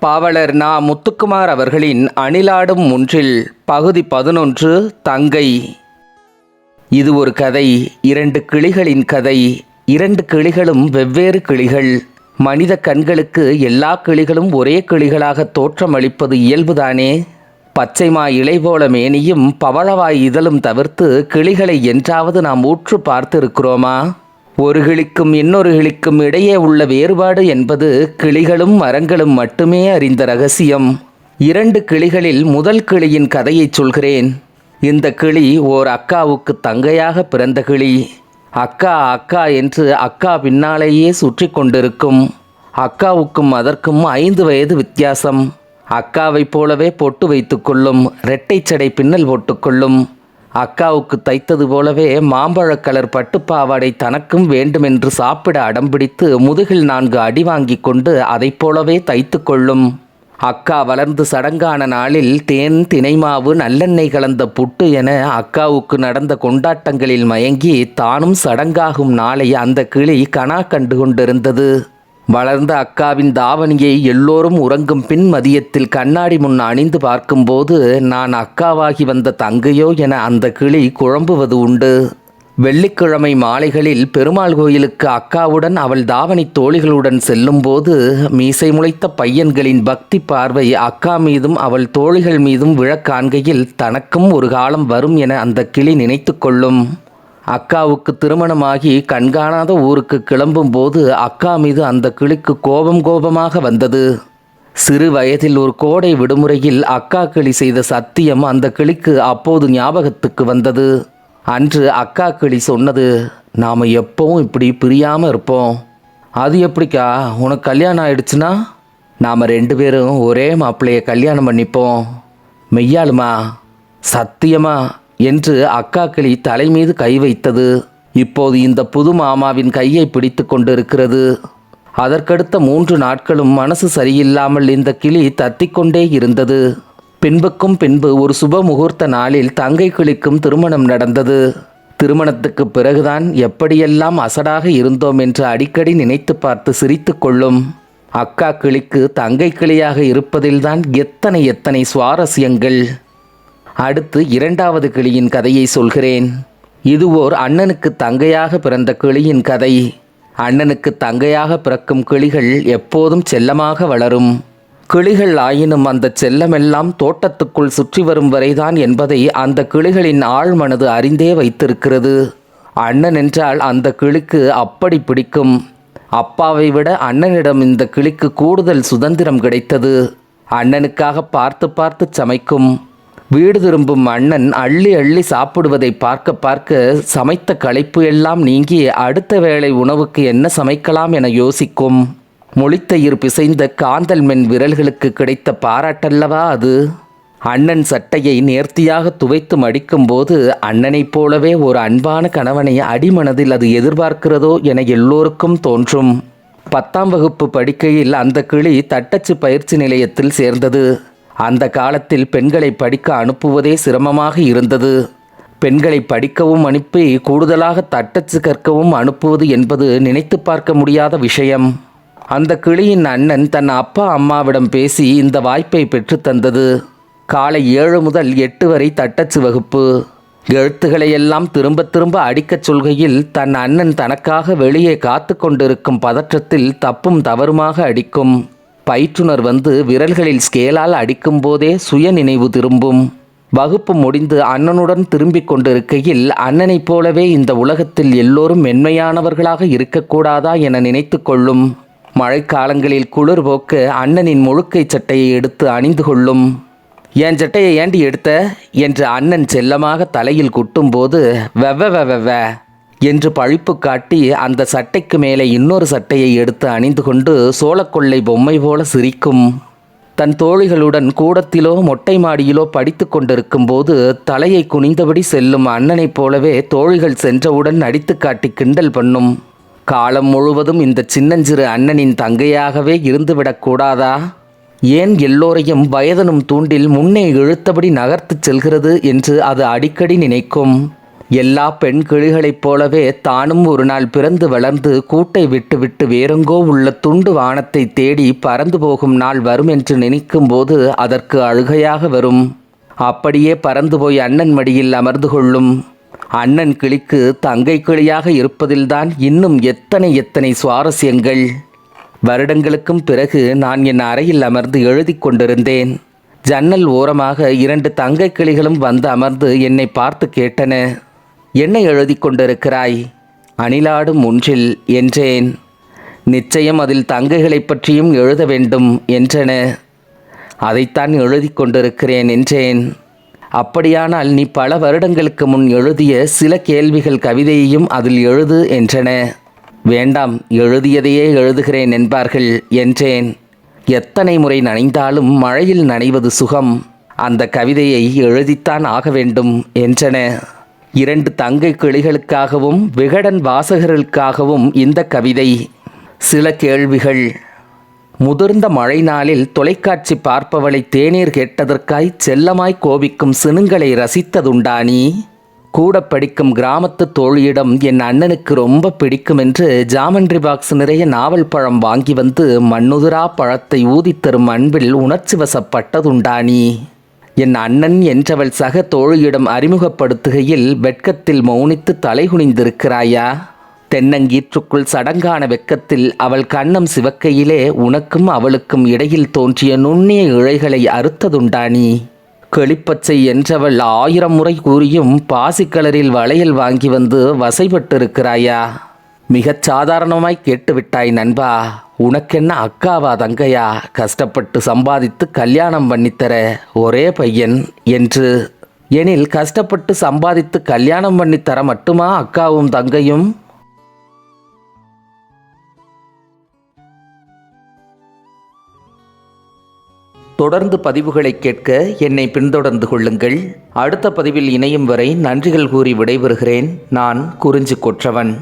பாவலர் நா முத்துக்குமார் அவர்களின் அணிலாடும் ஒன்றில் பகுதி பதினொன்று தங்கை. இது ஒரு கதை இரண்டு கிளிகளின் கதை. இரண்டு கிளிகளும் வெவ்வேறு கிளிகள். மனித கண்களுக்கு எல்லா கிளிகளும் ஒரே கிளிகளாக தோற்றமளிப்பது இயல்புதானே? பச்சைமா இலை போல மேனியும் பவளவாய் இதழும் தவிர்த்து கிளிகளை என்றாவது நாம் ஊற்று பார்த்திருக்கிறோமா? ஒரு கிளிக்கும் இன்னொரு கிளிக்கும் இடையே உள்ள வேறுபாடு என்பது கிளிகளும் மரங்களும் மட்டுமே அறிந்த ரகசியம். இரண்டு கிளிகளில் முதல் கிளியின் கதையைச் சொல்கிறேன். இந்த கிளி ஓர் அக்காவுக்கு தங்கையாக பிறந்த கிளி. அக்கா அக்கா என்று அக்கா பின்னாலேயே சுற்றி கொண்டிருக்கும். அக்காவுக்கும் அதற்கும் ஐந்து வயது வித்தியாசம். அக்காவைப் போலவே பொட்டு வைத்துக்கொள்ளும் இரட்டைச் சடை பின்னல் போட்டுக்கொள்ளும் அக்காவுக்கு தைத்தது போலவே மாம்பழக் கலர் பட்டுப்பாவாடை தனக்கும் வேண்டுமென்று சாப்பிட அடம்பிடித்து முதுகில் நான்கு அடி வாங்கிக் கொண்டு அதைப் போலவே தைத்து கொள்ளும். அக்கா வளர்ந்து சடங்கான நாளில் தேன் தினைமாவு நல்லெண்ணெய் கலந்த புட்டு என அக்காவுக்கு நடந்த கொண்டாட்டங்களில் மயங்கி தானும் சடங்காகும் நாளை அந்த கிளி கனா கண்டு கொண்டிருந்தது. வளர்ந்த அக்காவின் தாவணியை எல்லோரும் உறங்கும் பின் மதியத்தில் கண்ணாடி முன் அணிந்து பார்க்கும்போது நான் அக்காவாகி வந்த தங்கையோ என அந்த கிளி குழம்புவது உண்டு. வெள்ளிக்கிழமை மாலைகளில் பெருமாள் கோயிலுக்கு அக்காவுடன் அவள் தாவணி தோழிகளுடன் செல்லும்போது மீசை முளைத்த பையன்களின் பக்தி பார்வை அக்கா மீதும் அவள் தோழிகள் மீதும் விழக் காண்கையில் தனக்கும் ஒரு காலம் வரும் என அந்த கிளி நினைத்து கொள்ளும். அக்காவுக்கு திருமணமாகி கண்காணாத ஊருக்கு கிளம்பும்போது அக்கா மீது அந்த கிளிக்கு கோபம் கோபமாக வந்தது. சிறு வயதில் ஒரு கோடை விடுமுறையில் அக்கா கிளி செய்த சத்தியம் அந்த கிளிக்கு அப்போது ஞாபகத்துக்கு வந்தது. அன்று அக்கா கிளி சொன்னது நாம் எப்பவும் இப்படி பிரியாமல் இருப்போம். அது எப்படிக்கா? உனக்கு கல்யாணம் ஆயிடுச்சுன்னா? நாம் ரெண்டு பேரும் ஒரே மாப்பிள்ளைய கல்யாணம் பண்ணிப்போம். மெய்யாலுமா சத்தியமா. என்று அக்கா கிளி தலை மீது கை வைத்தது. இப்போது இந்த புது மாமாவின் கையை பிடித்து கொண்டிருக்கிறது. அதற்கடுத்த மூன்று நாட்களும் மனசு சரியில்லாமல் இந்த கிளி தத்திக்கொண்டே இருந்தது. பின்புக்கும் பின்பு ஒரு சுப முகூர்த்த நாளில் தங்கை கிளிக்கும் திருமணம் நடந்தது. திருமணத்துக்கு பிறகுதான் எப்படியெல்லாம் அசடாக இருந்தோம் என்று அடிக்கடி நினைத்து பார்த்து சிரித்து கொள்ளும். அக்கா கிளிக்கு தங்கை கிளியாக இருப்பதில்தான் எத்தனை எத்தனை சுவாரஸ்யங்கள். அடுத்து இரண்டாவது கிளியின் கதையை சொல்கிறேன். இது ஓர் அண்ணனுக்கு தங்கையாக பிறந்த கிளியின் கதை. அண்ணனுக்கு தங்கையாக பிறக்கும் கிளிகள் எப்போதும் செல்லமாக வளரும். கிளிகள் ஆயினும் அந்த செல்லமெல்லாம் தோட்டத்துக்குள் சுற்றி வரும் வரைதான் என்பதை அந்த கிளிகளின் ஆழ்மனது அறிந்தே வைத்திருக்கிறது. அண்ணன் என்றால் அந்த கிளிக்கு அப்படி பிடிக்கும். அப்பாவை விட அண்ணனிடம் இந்த கிளிக்கு கூடுதல் சுதந்திரம் கிடைத்தது. அண்ணனுக்காக பார்த்து பார்த்து சமைக்கும். வீடு திரும்பும் அண்ணன் அள்ளி அள்ளி சாப்பிடுவதை பார்க்க பார்க்க சமைத்த களைப்பு எல்லாம் நீங்கி அடுத்த வேளை உணவுக்கு என்ன சமைக்கலாம் என யோசிக்கும். மொழித்தயிர் பிசைந்த காந்தல் மென் விரல்களுக்கு கிடைத்த பாராட்டல்லவா அது? அண்ணன் சட்டையை நேர்த்தியாக துவைத்து மடிக்கும்போது அண்ணனைப் போலவே ஒரு அன்பான கணவனை அடிமனதில் அது எதிர்பார்க்கிறதோ என எல்லோருக்கும் தோன்றும். பத்தாம் வகுப்பு படிக்கையில் அந்த கிளி தட்டச்சு பயிற்சி நிலையத்தில் சேர்ந்தது. அந்த காலத்தில் பெண்களை படிக்க அனுப்புவதே சிரமமாக இருந்தது. பெண்களை படிக்கவும் அனுப்பி கூடுதலாக தட்டச்சு கற்கவும் அனுப்புவது என்பது நினைத்து பார்க்க முடியாத விஷயம். அந்த கிளியின் அண்ணன் தன் அப்பா அம்மாவிடம் பேசி இந்த வாய்ப்பை பெற்றுத்தந்தது காலை ஏழு முதல் எட்டு வரை தட்டச்சு வகுப்பு. எழுத்துக்களை எல்லாம் திரும்ப திரும்ப அடிக்கச் சொல்கையில் தன் அண்ணன் தனக்காக வெளியே காத்து கொண்டிருக்கும் பதற்றத்தில் தப்பும் தவறுமாக அடிக்கும். பயிற்றுனர் வந்து விரல்களில் ஸ்கேலால் அடிக்கும்போதே சுய நினைவு திரும்பும். வகுப்பு முடிந்து அண்ணனுடன் திரும்பிக் கொண்டிருக்கையில் அண்ணனைப் போலவே இந்த உலகத்தில் எல்லோரும் மென்மையானவர்களாக இருக்கக்கூடாதா என நினைத்து கொள்ளும். மழைக்காலங்களில் குளிர் போக்க அண்ணனின் முழுக்கை சட்டையை எடுத்து அணிந்து கொள்ளும். என் சட்டையை ஏண்டி எடுத்த? என்று அண்ணன் செல்லமாக தலையில் குட்டும்போது வெவ்வ வெவ்வ என்று பழிப்பு காட்டி அந்த சட்டைக்கு மேலே இன்னொரு சட்டையை எடுத்து அணிந்து கொண்டு சோளக்கொள்ளை பொம்மை போல சிரிக்கும். தன் தோழிகளுடன் கூடத்திலோ மொட்டை மாடியிலோ படித்து கொண்டிருக்கும் போது தலையை குனிந்தபடி செல்லும் அண்ணனைப் போலவே தோழிகள் சென்றவுடன் நடித்து காட்டி கிண்டல் பண்ணும். காலம் முழுவதும் இந்த சின்னஞ்சிறு அண்ணனின் தங்கையாகவே இருந்துவிடக்கூடாதா ஏன் எல்லோரையும் வயதனும் தூண்டில் முன்னே இழுத்தபடி நகர்த்துச் செல்கிறது என்று அது அடிக்கடி நினைக்கும். எல்லா பெண் கிளிகளைப் போலவே தானும் ஒரு நாள் பிறந்து வளர்ந்து கூட்டை விட்டுவிட்டு வேறெங்கோ உள்ள துண்டு வானத்தை தேடி பறந்து போகும் நாள் வரும் என்று நினைக்கும் போது அதற்கு அழுகையாக வரும். அப்படியே பறந்து போய் அண்ணன் மடியில் அமர்ந்து கொள்ளும். அண்ணன் கிளிக்கு தங்கை கிளியாக இருப்பதில்தான் இன்னும் எத்தனை எத்தனை சுவாரஸ்யங்கள். வருடங்களுக்கும் பிறகு நான் என் அறையில் அமர்ந்து எழுதிக் கொண்டிருந்தேன். ஜன்னல் ஓரமாக இரண்டு தங்கை கிளிகளும் வந்து அமர்ந்து என்னை பார்த்து கேட்டன. என்ன எழுதிக் கொண்டிருக்கிறாய்? அணிலாடும் ஒன்றில் என்றேன். நிச்சயம் அதில் தங்கைகளைப் பற்றியும் எழுத வேண்டும் என்றன. அதைத்தான் எழுதி கொண்டிருக்கிறேன் என்றேன். அப்படியானால் நீ பல வருடங்களுக்கு முன் எழுதிய சில கேள்விகள் கவிதையையும் அதில் எழுது என்றன. வேண்டாம் எழுதியதையே எழுதுகிறேன் என்பார்கள் என்றேன். எத்தனை முறை நனைந்தாலும் மழையில் நனைவது சுகம். அந்த கவிதையை எழுதித்தான் ஆக வேண்டும் என்றன. இரண்டு தங்கை கிளிகளுக்காகவும் விகடன் வாசகர்களுக்காகவும் இந்த கவிதை. சில கேள்விகள். முதிர்ந்த மழை நாளில் தொலைக்காட்சி பார்ப்பவளை தேநீர் கேட்டதற்காய் செல்லமாய் கோபிக்கும் சினுங்களை ரசித்ததுண்டா நீ? கூட படிக்கும் கிராமத்து தோழியிடம் என் அண்ணனுக்கு ரொம்ப பிடிக்கும் என்று ஜாமண்ட்ரி பாக்ஸ் நிறைய நாவல் பழம் வாங்கி வந்து மண்ணுதிரா பழத்தை ஊதித் தரும் அன்பில் உணர்ச்சி வசப்பட்டதுண்டானி என் அண்ணன் என்றவள் சக தோழியிடம் அறிமுகப்படுத்துகையில் வெட்கத்தில் மௌனித்து தலைகுனிந்திருக்கிறாயா? தென்னங்கீற்றுக்குள் சடங்கான வெக்கத்தில் அவள் கண்ணம் சிவக்கையிலே உனக்கும் அவளுக்கும் இடையில் தோன்றிய நுண்ணிய இழைகளை அறுத்ததுண்டா நீ? என்றவள் ஆயிரம் முறை கூறியும் பாசிக்கலரில் வளையல் வாங்கி வந்து வசைப்பட்டிருக்கிறாயா மிகச் சாதாரணமாய் கேட்டுவிட்டாய் நண்பா. உனக்கென்ன அக்காவா தங்கையா? கஷ்டப்பட்டு சம்பாதித்து கல்யாணம் பண்ணித்தர ஒரே பையன் என்று. எனில் கஷ்டப்பட்டு சம்பாதித்து கல்யாணம் பண்ணித்தர மட்டுமா அக்காவும் தங்கையும்? தொடர்ந்து பதிவுகளை கேட்க என்னை பின்தொடர்ந்து கொள்ளுங்கள். அடுத்த பதிவில் இணையும் வரை நன்றிகள் கூறி விடைபெறுகிறேன். நான் குறிஞ்சி கொற்றவன்